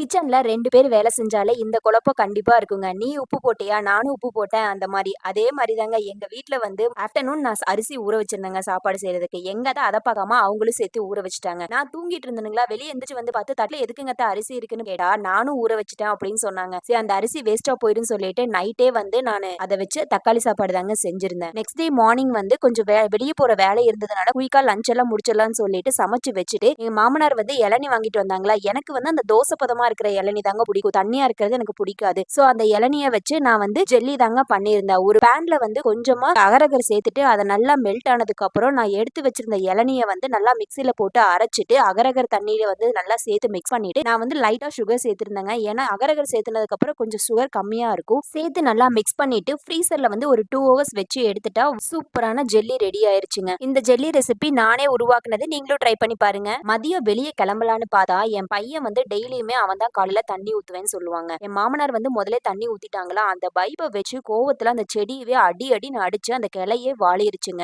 கிச்சன்ல ரெண்டு பேர் வேலை செஞ்சாலே இந்த குழப்பம் கண்டிப்பா இருக்குங்க. நீ உப்பு போட்டியா? நானும் உப்பு போட்டேன் அந்த மாதிரி. அதே மாதிரி தாங்க எங்க வீட்டுல வந்து ஆஃப்டர்நூன் நான் அரிசி ஊற வச்சிருந்தேங்க சாப்பாடு செய்யறதுக்கு. எங்க தான் அதை பார்க்காம அவங்களும் சேர்த்து ஊற வச்சுட்டாங்க. நான் தூங்கிட்டு இருந்தேங்களா வெளியே எந்திரிச்சு வந்து பார்த்து தட்டுல எதுக்குங்க அரிசி இருக்குன்னு கேட்டா நானும் ஊற வச்சுட்டேன் அப்படின்னு சொன்னாங்க. சரி அந்த அரிசி வேஸ்டா போயிரும் சொல்லிட்டு நைட்டே வந்து நான் அதை வச்சு தக்காளி சாப்பாடு தாங்க செஞ்சிருந்தேன். நெக்ஸ்ட் டே மார்னிங் வந்து கொஞ்சம் வே வெளியே போற வேலை இருந்ததுனால குயிக்கா லஞ்ச் எல்லாம் முடிச்சிடலாம்னு சொல்லிட்டு சமைச்சு வச்சுட்டு எங்க மாமனார் வந்து இளநி வாங்கிட்டு வந்தாங்களா? எனக்கு வந்து அந்த தோசை பதமா இருக்கிற இளநி தாங்க பிடிக்கும். தண்ணியா இருக்கிறது எனக்கு பிடிக்காது. சோ அந்த இளநிய வச்சு நான் வந்து ஜெல்லி தாங்க பண்ணியிருந்தேன். ஒரு பேன்ல வந்து கொஞ்சமா அகரகர் சேர்த்துட்டு அதை நல்லா மெல்ட் ஆனதுக்கு அப்புறம் நான் எடுத்து வச்சிருந்த இளநிய வந்து நல்லா மிக்சியில போட்டு அரைச்சிட்டு அகரகர் தண்ணியில வந்து நல்லா சேர்த்து மிக்ஸ் பண்ணிட்டு நான் வந்து லைட்டா சுகர் சேர்த்திருந்தேங்க. ஏன்னா அகரகர் சேர்த்துனதுக்கு அப்புறம் கொஞ்சம் சுகர் கம்மியா இருக்கும். சேர்த்து நல்லா மிக்ஸ் பண்ணிட்டு ஃப்ரீசர்ல வந்து ஒரு டூ ஹவர்ஸ் வச்சு எடுத்துட்டா சூப்பரான ஜெல்லி ரெடி ஆயிருச்சுங்க. இந்த ஜெல்லி ரெசிபி நானே உருவாக்குனது நீங்களும் ட்ரை பண்ணி பாருங்க. மதியம் வெளியே கிளம்பலான்னு பார்த்தா என் பையன் வந்து டெய்லியுமே அவன் தான் காலையில தண்ணி ஊத்துவேன்னு சொல்லுவாங்க. என் மாமனார் வந்து முதல்ல தண்ணி ஊத்திட்டாங்களா? அந்த பைப்பை வச்சு கோவத்துல அந்த செடியவே அடி அடின்னு அடிச்சு அந்த கிளையே வாழிருச்சுங்க